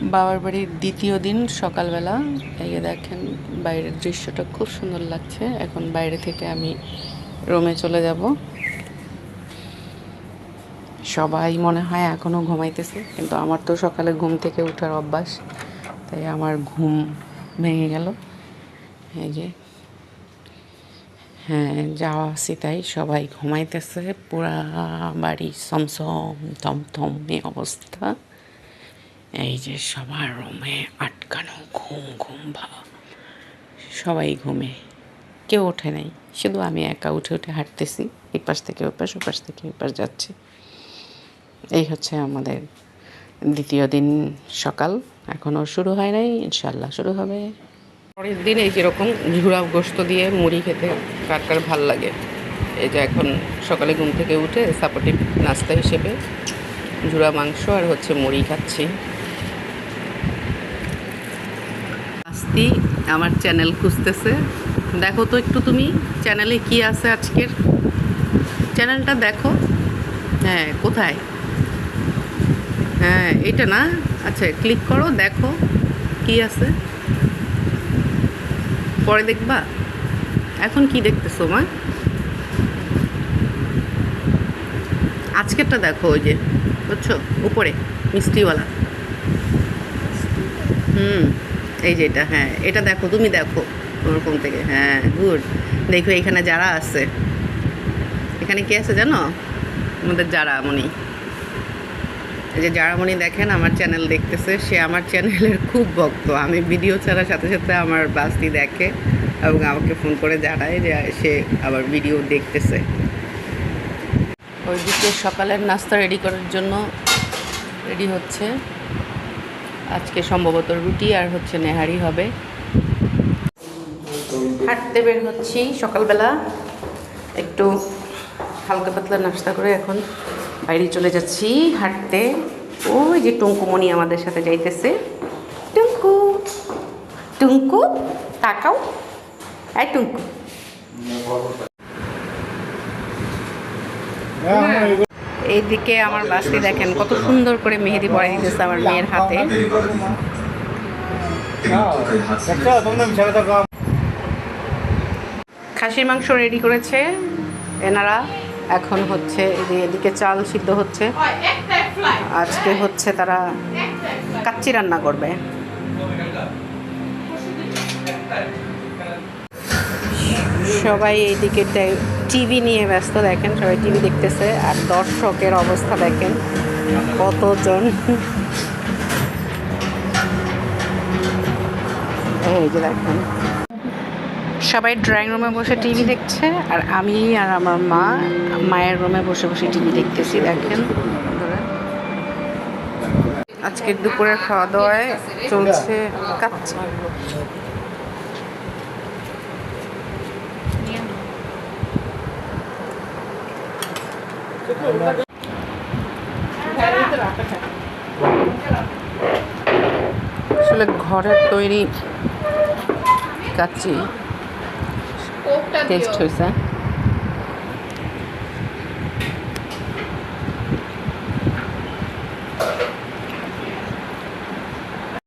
বাবার বাড়ির দ্বিতীয় দিন সকালবেলা, এই দেখেন বাইরের দৃশ্যটা খুব সুন্দর লাগছে। এখন বাইরে থেকে আমি রোমে চলে যাব। সবাই মনে হয় এখনও ঘুমাইতেছে, কিন্তু আমার তো সকালে ঘুম থেকে ওঠার অভ্যাস, তাই আমার ঘুম ভেঙে গেল। এই যে হ্যাঁ যাওয়া আছি তাই, সবাই ঘুমাইতেছে, পুরা বাড়ি সমসম থমথম অবস্থা। এই যে সবার রুমে আটকানো ঘুম ঘুম ভাব সবাই ঘুমে। কেউ ওঠে নাই। শুধু আমি একা উঠে উঠে হাঁটতেছি। এই পাশ থেকে ওই পাশ ও পাশ থেকে ওই পাশ যাচ্ছি। এই হচ্ছে আমাদের দ্বিতীয় দিন সকাল। এখনও শুরু হয় নাই। ইনশাল্লাহ শুরু হবে। পরের দিন এই যেরকম ঝুড়া গোস্ত দিয়ে মুড়ি খেতে কার কার ভালো লাগে। এই যে এখন সকালে ঘুম থেকে উঠে সাপোর্টিভ নাস্তা হিসেবে ঝুড়া মাংস আর হচ্ছে মুড়ি খাচ্ছি। আস্তি আমার চ্যানেল খুঁজতেছে। দেখো তো একটু তুমি, চ্যানেলে কি আছে আজকের? চ্যানেলটা দেখো। হ্যাঁ কোথায়? হ্যাঁ এটা না? আচ্ছা ক্লিক করো, দেখো কি আছে। পরে দেখবা। এখন কি দেখতেছো, মা? আজকেরটা দেখো, ওই যে, বুঝছ? উপরে, মিষ্টিওয়ালা। হুম। এই যে এটা হ্যাঁ এটা দেখো, তুমি দেখো ওরকম থেকে হ্যাঁ গুড দেখো এখানে যারা আছে, এখানে কে আছে জানো? আমাদের যারা মনি এই যে যারামণি দেখেন, আমার চ্যানেল দেখতেছে, সে আমার চ্যানেলের খুব ভক্ত। আমি ভিডিও ছাড়ার সাথে সাথে আমার বাস্তি দেখে এবং আমাকে ফোন করে জানায় যে সে আবার ভিডিও দেখতেছে। ওই ওইদিকে সকালের নাস্তা রেডি করার জন্য রেডি হচ্ছে। আজকে সম্ভবত রুটি আর হচ্ছে নেহারি হবে। হাঁটতে বের হচ্ছি সকালবেলা। একটু হালকা পাতলা নাস্তা করে এখন বাইরে চলে যাচ্ছি হাঁটতে। ওই যে টুঙ্কুমণি আমাদের সাথে যাইতেছে। টুঙ্কু টুঙ্কু, তাকাও। এই টুঙ্কু। এইদিকে আমার বাসটি দেখেন, কত সুন্দর করে মেহেদি পরাই দিতেছে আমার মেয়ের হাতে। খাসির মাংস রেডি করেছে এনারা। এখন হচ্ছে এদিকে চাল সিদ্ধ হচ্ছে। আজকে হচ্ছে তারা কাচ্চি রান্না করবে। সবাই এইদিকে টিভি নিয়ে ব্যস্ত দেখেন, সবাই টিভি দেখতেছে, আর দর্শকের অবস্থা দেখেন, কতজন। এই যে দেখেন। সবাই ড্রয়িং রুমে বসে টিভি দেখছে, আর আমি আর আমার মা মায়ের রুমে বসে বসে টিভি দেখতেছি, দেখেন। আজকে দুপুরের খাওয়া দাওয়ায় চলছে কাচ্চি আসলে ঘরের তৈরি কাচ্ছি টেস্ট হয়েছে।